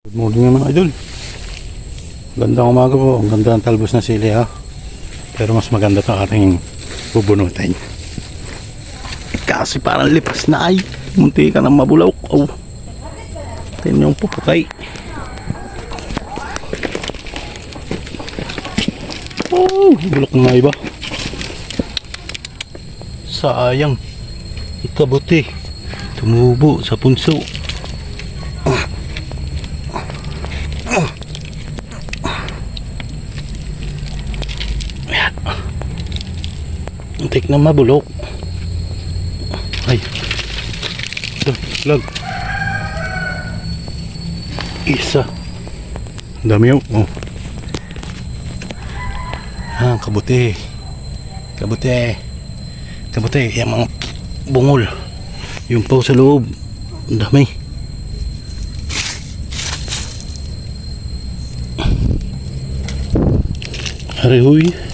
Good morning mga idol. Gandang umaga po. Ang ganda ng talbos na sili ha. Pero mas maganda to ating bubunutin. Kasi parang lipas na ay. Munti ka nang mabulaw. Oh. Tingnan yung pupukay. Oh, bulok na iba. Sayang. Ikabuti. Tumubo sa punso. Antik na mabulok. Ay. Lag. Isa. Dami yun. Oh. Ah, kabuti. Kabuti. Kabuti. Yung mga bungol. Yung pa sa loob. Ang dami. Arihoy.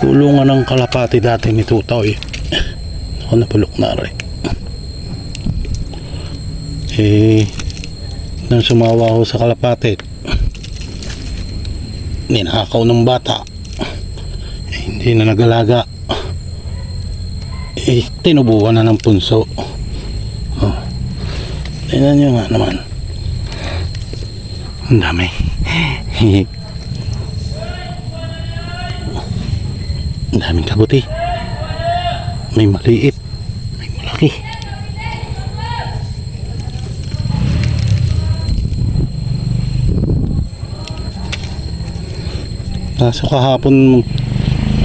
Kulungan ng kalapati dati ni Tutoy. Ako napulok na rin. Eh, nang sumawa ako sa kalapati, ninakaw ng bata. Eh, hindi na nagalaga. Eh, tinubuhan na ng punso. Oh. Tingnan nyo nga naman. Ang dami. Ang daming kabuti. May maliit. May malaki. Nasa kahapon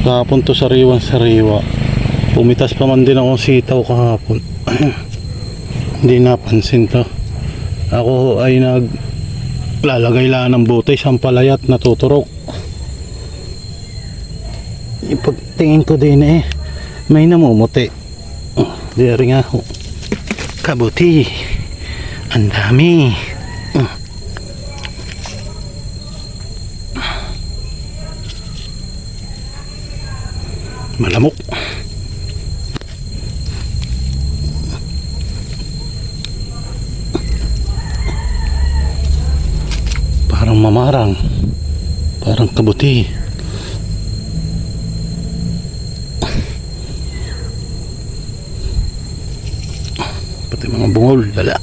kahapon to sariwang sariwa. Pumitas pa man din ako sitaw kahapon. Hindi napansin to. Ako ay nag lalagay lang ng buti sa palayat na tuturok. Ipagtingin ko din eh, may namumuti. Dari nga ho. Kabuti. Ang dami. Malamok. Parang mamarang. Parang kabuti. Mga bungol dala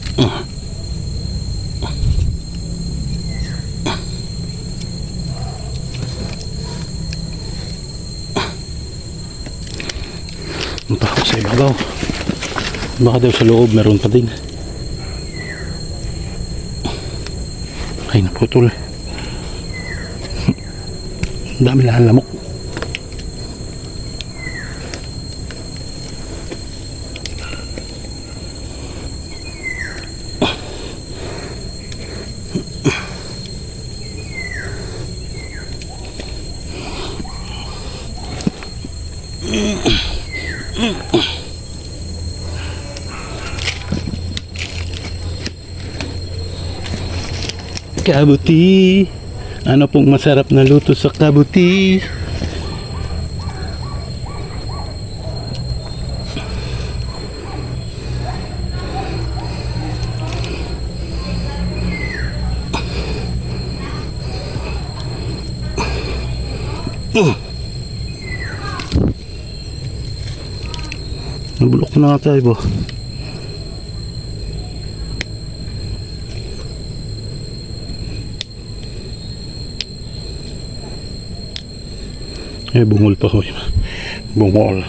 punta ako sa ibabaw. Baka daw sa loob meron pa din. Ay naputol dami lahan lamok Kabuti. Ano pong masarap na luto sa kabuti? Nabulok na tayo ba? Eh, bungol pa ho. Bungol.